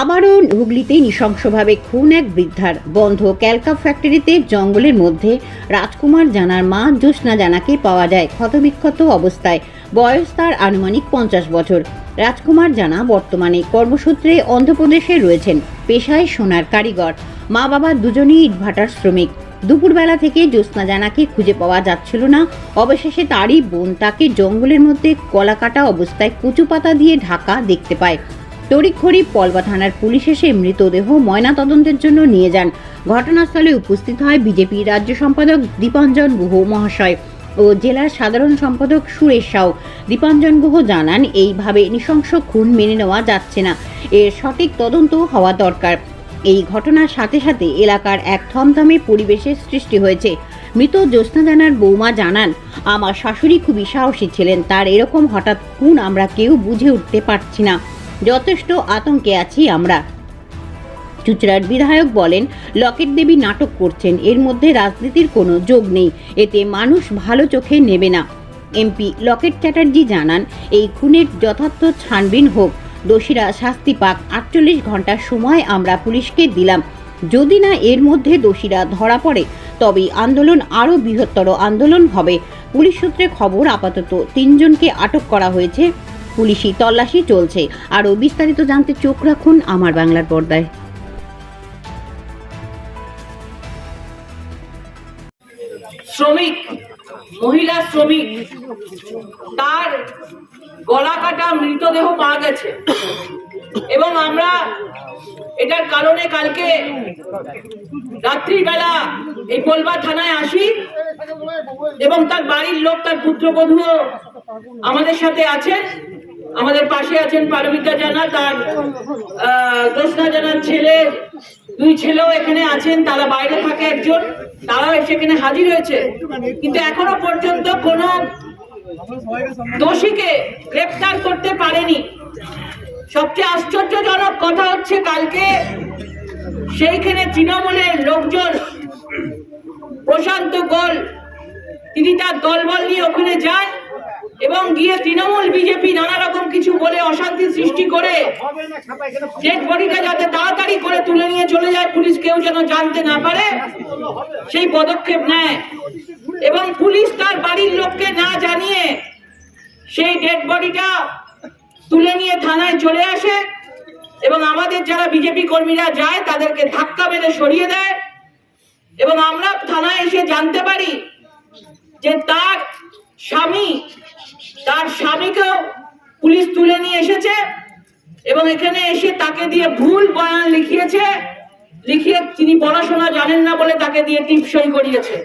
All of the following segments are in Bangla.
আবারও হুগলিতে নৃশংসভাবে খুন এক বৃদ্ধার। বন্ধ ক্যালকা ফ্যাক্টরিতে জঙ্গলের মধ্যে। রাজকুমার জানার মা জ্যোৎস্না জানাকে পাওয়া যায় ক্ষতবিক্ষত অবস্থায়। বয়স তার আনুমানিক পঞ্চাশ বছর। রাজকুমার জানা বর্তমানে কর্মসূত্রে অন্ধ্রপ্রদেশে রয়েছেন। পেশায় সোনার কারিগর। মা বাবা দুজনেই ইটভাটার শ্রমিক। দুপুরবেলা থেকে জ্যোৎস্না জানাকে খুঁজে পাওয়া যাচ্ছিল না। অবশেষে তারই বোন তাকে জঙ্গলের মধ্যে কলাকাটা অবস্থায় কুচু পাতা দিয়ে ঢাকা দেখতে পায়। তড়িঘড়ি পলবা থানার পুলিশ এসে মৃতদেহ ময়না তদন্তের জন্য নিয়ে যান। ঘটনাস্থলে উপস্থিত হয় বিজেপি রাজ্য সম্পাদক দীপাঞ্জন গুহ মহাশয় ও জেলার সাধারণ সম্পাদক সুরেশ সাউ। দীপাঞ্জন গুহ জানান, এইভাবে নৃশংস খুন মেনে নেওয়া যাচ্ছে না। এর সঠিক তদন্ত হওয়া দরকার। এই ঘটনার সাথে সাথে এলাকার এক থমথমে পরিবেশের সৃষ্টি হয়েছে। মৃত জ্যোৎস্না জানার বৌমা জানান, আমার শাশুড়ি খুবই সাহসী ছিলেন। তার এরকম হঠাৎ খুন আমরা কেউ বুঝে উঠতে পারছি না। যথেষ্ট আতঙ্কে আছি আমরা। চুচড়ার বিধায়ক বলেন, লকেট দেবী নাটক করছেন, এর মধ্যে রাজনীতির কোনো যোগ নেই, এতে মানুষ ভালো চোখে নেবে না। এমপি লকেট চ্যাটার্জি জানান, এই খুনের যথার্থ ছানবিন হোক, দোষীরা শাস্তি পাক, আটচল্লিশ ঘণ্টা সময় আমরা পুলিশকে দিলাম। যদি না এর মধ্যে দোষীরা ধরা পড়ে তবে আন্দোলন আরও বৃহত্তর আন্দোলন হবে। পুলিশ সূত্রে খবর, আপাতত তিনজনকে আটক করা হয়েছে। পুলিশি তল্লাশি চলছে। আরও বিস্তারিত জানতে চোখ রাখুন আমার বাংলার পর্দায়। শ্রমিক, মহিলা শ্রমিক, তার গলা কাটা মৃতদেহ পাওয়া গেছে। এবং আমরা এটার কারণে কালকে রাত্রিবেলা এই পোলবা থানায় আসি এবং তার বাড়ির লোক, তার পুত্রবধূও আমাদের সাথে আছেন। আমাদের পাশে আছেন পারমিতা জানা, তার জ্যোৎস্না জানার ছেলে। দুই ছেলেও এখানে আছেন, তারা বাইরে থাকে একজন, তারাও এসে এখানে হাজির হয়েছে। কিন্তু এখনও পর্যন্ত কোনো দোষীকে গ্রেপ্তার করতে পারেনি। সবচেয়ে আশ্চর্যজনক কথা হচ্ছে কালকে সেইখানে তৃণমূলের লোকজন, প্রশান্ত গোল, তিনি তার দলবল নিয়ে ওখানে যান এবং গিয়ে তৃণমূল বিজেপি নানা রকম কিছু বলে অশান্তি সৃষ্টি করে ডেড বডিটা যাতে তাড়াতাড়ি করে তুলে নিয়ে চলে যায়, পুলিশ কেউ যেন জানতে না পারে, সেই পদক্ষেপ নেয়। এবং পুলিশ তার বাড়ির লোককে না জানিয়ে সেই ডেড বডিটা তুলে নিয়ে থানায় চলে আসে এবং আমাদের যারা বিজেপি কর্মীরা যায়, তাদেরকে ধাক্কা মেরে সরিয়ে দেয়। এবং আমরা থানায় এসে জানতে পারি যে তার স্বামী তার স্বামীকেও পুলিশ তুলে নিয়ে এসেছে এবং এখানে এসে তাকে দিয়ে ভুল বয়ান লিখিয়েছে, লিখিয়ে তিনি পড়াশোনা জানেন না বলে তাকে দিয়ে টিপসই করিয়েছে।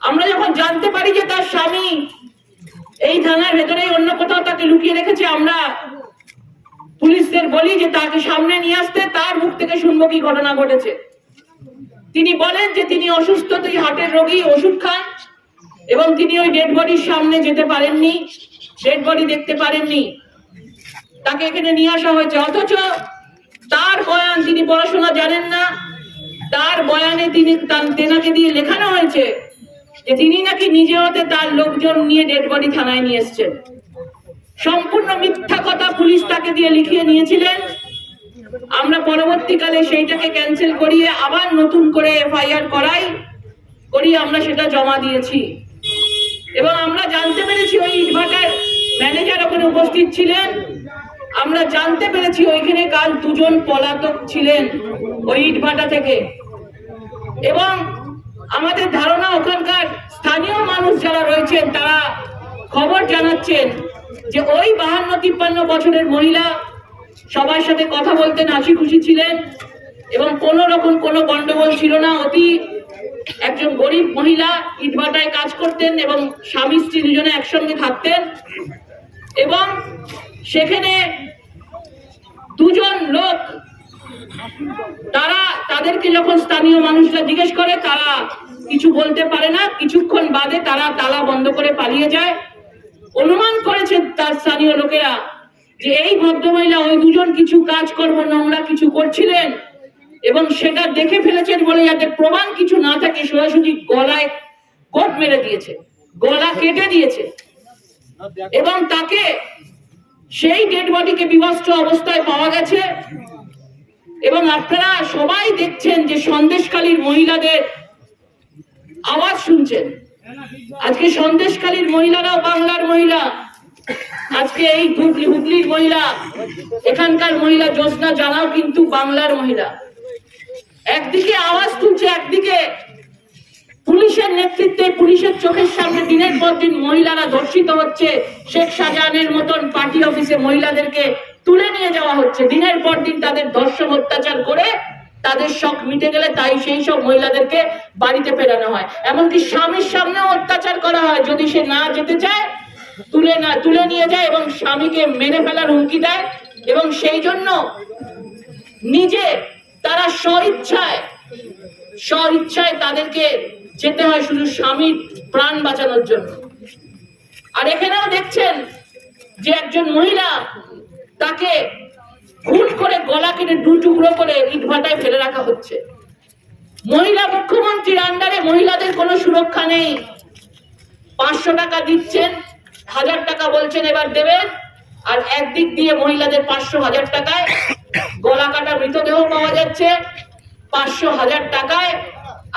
আমরা যখন জানতে পারি যে তার স্বামী এই থানার ভেতরেই অন্য কোথাও তাকে লুকিয়ে রেখেছে, আমরা পুলিশদের বলি যে তাকে সামনে নিয়ে আসতে, তার মুখ থেকে শুনব কি ঘটনা ঘটেছে। তিনি বলেন যে তিনি অসুস্থ, তুই হার্টের রোগী, ওষুধ খান। এবং তিনি ওই ডেড বডির সামনে যেতে পারেননি ডেড বডি দেখতে পারেননি। তাকে এখানে নিয়ে আসা হয়েছে। অথচ তার বয়ান তিনি পড়াশোনা জানেন না। তার বয়ানে তিনি তেনাকে দিয়ে লেখানো হয়েছে যে তিনি নাকি নিজে হতে তার লোকজন নিয়ে ডেড বডি থানায় নিয়ে এসছেন। সম্পূর্ণ মিথ্যা কথা পুলিশ তাকে দিয়ে লিখিয়ে নিয়েছিলেন। আমরা পরবর্তীকালে সেইটাকে ক্যান্সেল করিয়ে আবার নতুন করে এফআইআর করাই করিয়ে আমরা সেটা জমা দিয়েছি। এবং আমরা জানতে পেরেছি ওই ইটভাটার ম্যানেজার ওখানে উপস্থিত ছিলেন। আমরা জানতে পেরেছি ওইখানে কাল দুজন পলাতক ছিলেন ওই ইটভাটা থেকে। এবং আমাদের ধারণা ওখানকার স্থানীয় মানুষ যারা রয়েছেন, তারা খবর জানাচ্ছেন যে ওই বাহান্ন তিপ্পান্ন বছরের মহিলা সবার সাথে কথা বলতেন হাসি খুশি ছিলেন এবং কোনো রকম কোনো গন্ডগোল ছিল না। অতি একজন গরিব মহিলা ইটভাটায় কাজ করতেন এবং স্বামী স্ত্রী দুজনে একসঙ্গে থাকতেন এবং সেখানে দুজন লোক, তারা তাদেরকে যখন স্থানীয় মানুষরা জিজ্ঞেস করে, তারা কিছু বলতে পারে না। কিছুক্ষণ বাদে তারা তালা বন্ধ করে পালিয়ে যায়। অনুমান করেছেন তার স্থানীয় লোকেরা যে এই ভদ্রমহিলা ওই দুজন কিছু কাজ কর্ম নোংরা কিছু করছিলেন। এবং সেটা দেখে ফেলেছেন বলে যাতে প্রমাণ কিছু না থাকে, সোজাসুজি গলায় কোট মেরে দিয়েছে, গলা কেটে দিয়েছে। এবং তাকে সেই ডেড বডিকে বিবস্ত্র অবস্থায় পাওয়া গেছে। এবং আপনারা সবাই দেখছেন যে সন্দেশকালীর মহিলাদের আওয়াজ শুনছেন। আজকে সন্দেশকালীর মহিলারাও বাংলার মহিলা, আজকে এই হুগলি হুগলির মহিলা, এখানকার মহিলা, জ্যোৎস্না জানাও কিন্তু বাংলার মহিলা। একদিকে আওয়াজ তুলছে, একদিকে পুলিশের নেতৃত্বে পুলিশের চোখের সামনে দিনের পর দিন মহিলারা ধর্ষিত হচ্ছে। শেখ শাহজাহানের মতন পার্টি অফিসে মহিলাদেরকে তুলে নিয়ে যাওয়া হচ্ছে। দিনের পর দিন তাদের ধর্ষণ, অত্যাচার করে তাদের শখ মিটে গেলে তাই সেই সব মহিলাদেরকে বাড়িতে ফেরানো হয়। এমনকি স্বামীর সামনেও অত্যাচার করা হয়। যদি সে না যেতে চায়, তুলে না, তুলে নিয়ে যায় এবং স্বামীকে মেরে ফেলার হুমকি দেয় এবং সেই জন্য নিজে তারা স্বইচ্ছায় স্বইচ্ছায় তাদেরকে যেতে হয় শুধু স্বামীর প্রাণ বাঁচানোর জন্য। আর এখানেও দেখছেন যে একজন মহিলা তাকে খুন করে গলা কেটে দু টুকরো করে ইট ভাটায় ফেলে রাখা হচ্ছে। মহিলা মুখ্যমন্ত্রীর আন্ডারে মহিলাদের কোনো সুরক্ষা নেই। পাঁচশো টাকা দিচ্ছেন, হাজার টাকা বলছেন এবার দেবেন, আর একদিক দিয়ে মহিলাদের পাঁচশো, হাজার টাকায় গলা কাটা মৃতদেহ পাওয়া যাচ্ছে। পাঁচশো হাজার টাকায়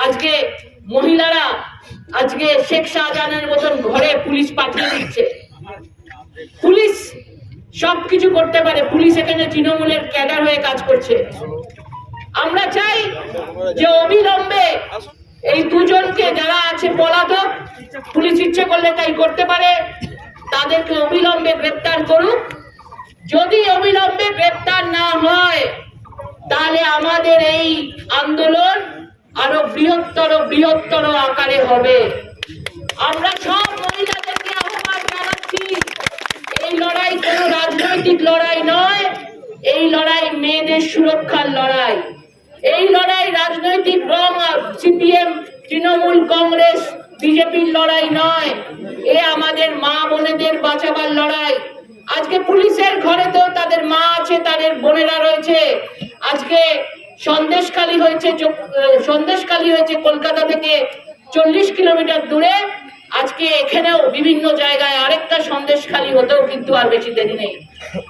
আজকে মহিলারা আজকে শেখ শাহজাহানের মতন ঘরে পুলিশ পাঠিয়ে দিচ্ছে। পুলিশ সবকিছু করতে পারে। পুলিশ এখানে তৃণমূলের ক্যাডার হয়ে কাজ করছে। আমরা চাই যে অবিলম্বে এই দুজনকে যারা আছে পলাতক, পুলিশ ইচ্ছে করলে তাই করতে পারে। তাদেরকে অবিলম্বে গ্রেপ্তার করুক। যদি অবিলম্বে গ্রেপ্তার না হয়, তাহলে আমাদের এই আন্দোলন আরও বৃহত্তর বৃহত্তর আকারে হবে। আমরা সব মহিলাদেরকে আহ্বান জানাচ্ছি, এই লড়াই কোনো রাজনৈতিক লড়াই নয়, এই লড়াই মেয়েদের সুরক্ষার লড়াই। এই লড়াই রাজনৈতিক রং সিপিএম, তৃণমূল কংগ্রেস, বিজেপির লড়াই নয়, এ আমাদের মা বোনেদের বাঁচাবার লড়াই। আজকে পুলিশের ঘরে তো তাদের মা আছে, তাদের বোনেরা রয়েছে। আজকে সন্দেশখালী হয়েছে সন্দেশখালী হয়েছে কলকাতা থেকে চল্লিশ কিলোমিটার দূরে। আজকে এখানেও বিভিন্ন জায়গায় আরেকটা সন্দেশখালী হতেও কিন্তু আর বেশি দেরি নেই।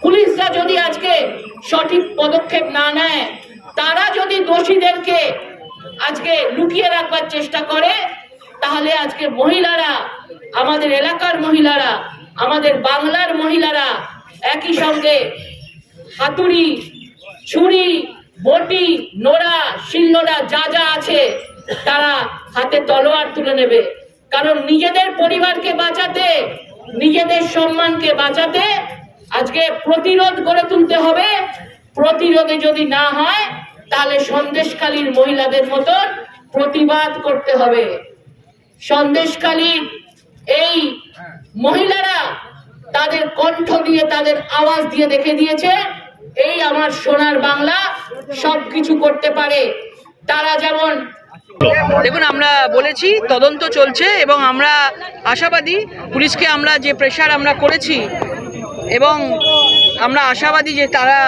পুলিশরা যদি আজকে সঠিক পদক্ষেপ না নেয়, তারা যদি দোষীদেরকে আজকে লুকিয়ে রাখবার চেষ্টা করে, তাহলে আজকে মহিলারা, আমাদের এলাকার মহিলারা আমাদের বাংলার মহিলারা একই সঙ্গে হাতুড়ি, ছুরি, বটি, নোড়া, শিলনোড়া যা যা আছে তারা হাতে তলোয়ার তুলে নেবে। কারণ নিজেদের পরিবারকে বাঁচাতে, নিজেদের সম্মানকে বাঁচাতে আজকে প্রতিরোধ গড়ে তুলতে হবে। প্রতিরোধে যদি না হয়, তাহলে সন্দেশকালীর মহিলাদের মতন প্রতিবাদ করতে হবে। সন্দেশকালীর এই মহিলারা তাদের কণ্ঠ দিয়ে, তাদের আওয়াজ দিয়ে দেখে দিয়েছে, এই আমার সোনার বাংলা সবকিছু করতে পারে। তারা যেমন দেখুন, আমরা বলেছি, তদন্ত চলছে এবং আমরা আশাবাদী, পুলিশকে আমরা যে প্রেশার আমরা করেছি এবং আমরা আশাবাদী যে তারা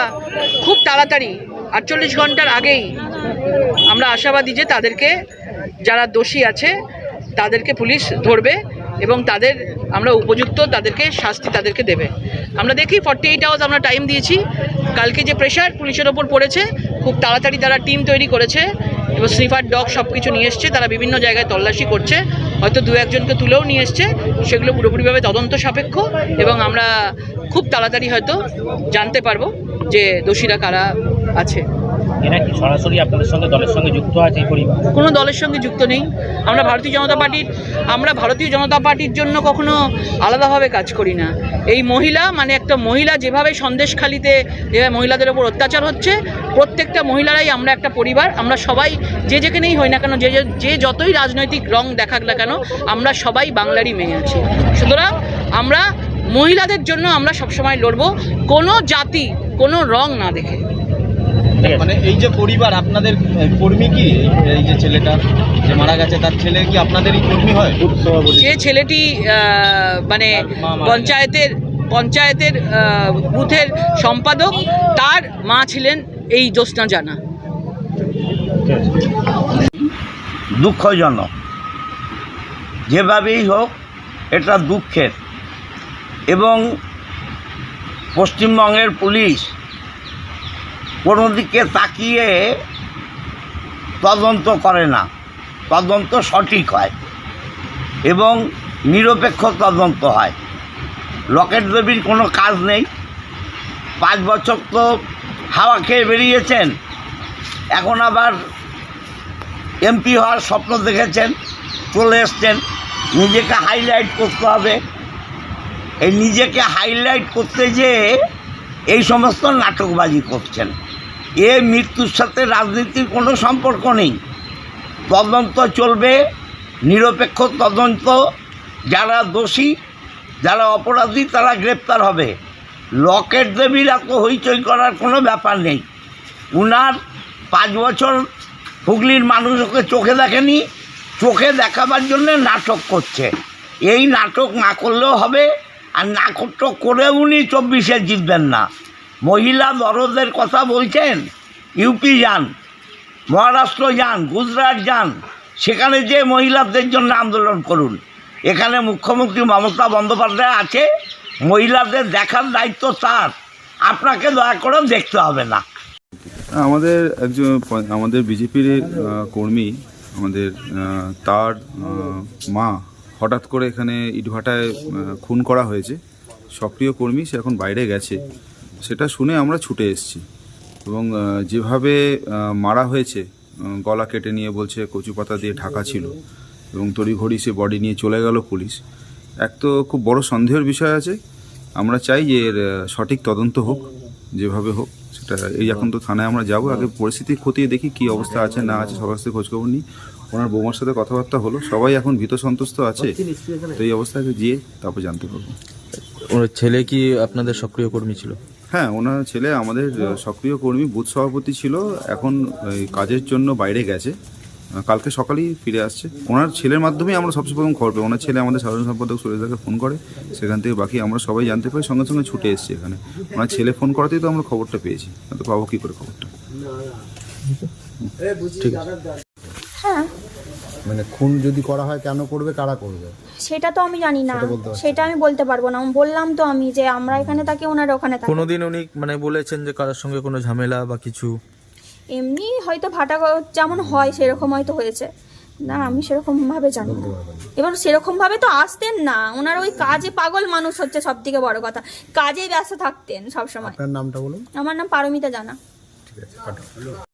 খুব তাড়াতাড়ি, আটচল্লিশ ঘণ্টার আগেই আমরা আশাবাদী যে তাদেরকে, যারা দোষী আছে, তাদেরকে পুলিশ ধরবে। এবং তাদের, আমরা উপযুক্ত তাদেরকে শাস্তি তাদেরকে দেবে। আমরা দেখি ফর্টি এইট আওয়ার্স আমরা টাইম দিয়েছি। কালকে যে প্রেশার পুলিশের ওপর পড়েছে, খুব তাড়াতাড়ি তারা টিম তৈরি করেছে। এবং স্নিফার ডগ সব কিছু নিয়ে এসছে, তারা বিভিন্ন জায়গায় তল্লাশি করছে। হয়তো দু একজনকে তুলেও নিয়ে এসছে। সেগুলো পুরোপুরিভাবে তদন্ত সাপেক্ষ এবং আমরা খুব তাড়াতাড়ি হয়তো জানতে পারব যে দোষীরা কারা আছে। এরা কি সরাসরি আপনাদের সঙ্গে দলের সঙ্গে যুক্ত আছে এই পরিবার? কোনো দলের সঙ্গে যুক্ত নেই। আমরা ভারতীয় জনতা পার্টির আমরা ভারতীয় জনতা পার্টির জন্য কখনো আলাদাভাবে কাজ করি না। এই মহিলা মানে একটা মহিলা যেভাবে সন্দেশখালিতে যেভাবে মহিলাদের ওপর অত্যাচার হচ্ছে প্রত্যেকটা মহিলারাই আমরা একটা পরিবার। আমরা সবাই যে যেখানেই হই না কেন যে যে- যে যতই রাজনৈতিক রং দেখাক না কেন আমরা সবাই বাংলারই মেয়ে আছি। সুতরাং আমরা মহিলাদের জন্য আমরা সবসময় লড়বো। কোনো জাতি কোনো রং না দেখে। মানে এই যে পরিবার আপনাদের কর্মী কি? এই- যে ছেলেটা যে মারা গেছে তার ছেলে কি আপনাদেরই কর্মী হয়? যে ছেলেটি মানে পঞ্চায়েতের পঞ্চায়েতের বুথের সম্পাদক তার মা ছিলেন এই জ্যোৎস্না জানা। দুঃখজনক। যেভাবেই হোক এটা দুঃখের। এবং পশ্চিমবঙ্গের পুলিশ কোনো দিকে তাকিয়ে তদন্ত করে না। তদন্ত সঠিক হয় এবং নিরপেক্ষ তদন্ত হয়। লকেট দেবীর কোনো কাজ নেই। পাঁচ বছর তো হাওয়া খেয়ে বেরিয়েছেন। এখন আবার এমপি হওয়ার স্বপ্ন দেখেছেন, চলে এসছেন। নিজেকে হাইলাইট করতে হবে। এই নিজেকে হাইলাইট করতে যেয়ে এই সমস্ত নাটকবাজি করছেন। এ মৃত্যুর সাথে রাজনীতির কোনো সম্পর্ক নেই। তদন্ত চলবে, নিরপেক্ষ তদন্ত, যারা দোষী, যারা অপরাধী, তারা গ্রেপ্তার হবে। লকেট দেবীর এত হইচই করার কোনো ব্যাপার নেই। উনার পাঁচ বছর হুগলির মানুষ ওকে চোখে দেখেনি, চোখে দেখাবার জন্য নাটক করছে। এই নাটক না করলেও হবে, আর নাটক করে উনি চব্বিশে জিতবেন না। মহিলা দরদের কথা বলছেন ইউপি যান, মহারাষ্ট্র যান, গুজরাট যান, সেখানে যে মহিলাদের জন্য আন্দোলন করুন। এখানে মুখ্যমন্ত্রী মমতা বন্দ্যোপাধ্যায় আছে, মহিলাদের দেখার দায়িত্ব তার। আপনাকে দয়া করে দেখতে হবে না। আমাদের একজন, আমাদের বিজেপির কর্মী, আমাদের তার মা হঠাৎ করে এখানে ইটভাটায় খুন করা হয়েছে। সক্রিয় কর্মী, সে এখন বাইরে গেছে। সেটা শুনে আমরা ছুটে এসেছি। এবং যেভাবে মারা হয়েছে গলা কেটে নিয়ে বলছে কচু পাতা দিয়ে ঢাকা ছিল এবং তড়িঘড়ি সে বডি নিয়ে চলে গেল পুলিশ। এক তো খুব বড় সন্দেহের বিষয় আছে। আমরা চাই যে এর সঠিক তদন্ত হোক, যেভাবে হোক, সেটা এই এখন তো থানায় আমরা যাব। আগে পরিস্থিতি খতিয়ে দেখি কি অবস্থা আছে, না আছে, সবার সাথে খোঁজখবর নিই। ওনার বৌমার সাথে কথাবার্তা হলো, সবাই এখন ভীত সন্তুষ্ট আছে। তো এই অবস্থাকে গিয়ে তারপর জানতে পারব। ওর ছেলে কি আপনাদের সক্রিয় কর্মী ছিল? হ্যাঁ ওনার ছেলে আমাদের সক্রিয় কর্মী বুথ সভাপতি ছিল এখন এই কাজের জন্য বাইরে গেছে। কালকে সকালেই ফিরে আসছে। ওনার ছেলের মাধ্যমেই আমরা সবচেয়ে প্রথম খবর পাই ওনার ছেলে আমাদের সাধারণ সম্পাদক সুরেশদাকে ফোন করে সেখান থেকে বাকি আমরা সবাই জানতে পারি সঙ্গে সঙ্গে ছুটে এসেছি এখানে। ওনার ছেলে ফোন করাতেই তো আমরা খবরটা পেয়েছি। তো পাবো কী করে খবরটা? মানে খুন যদি করা হয় কেন করবে কারা করবে? সেটা তো আমি জানি না। সেটা আমি বলতে পারব না। বললাম তো আমি যে আমরা এখানে থাকি ওনার ওখানে থাকে কোনোদিন উনি মানে বলেছেন যে কারোর সঙ্গে কোনো ঝামেলা বা কিছু? এমনি হয়তো ভাটা যেমন হয় সেরকম হয়তো হয়েছে। না আমি সেরকম ভাবে জানি না। এবার সেরকম ভাবে তো আসতেন না। ওনার ওই কাজে পাগল মানুষ হচ্ছে সব থেকে বড় কথা। কাজে ব্যস্ত থাকতেন সব সময় আপনার নামটা বলুন। আমার নাম পারমিতা জানা। ঠিক আছে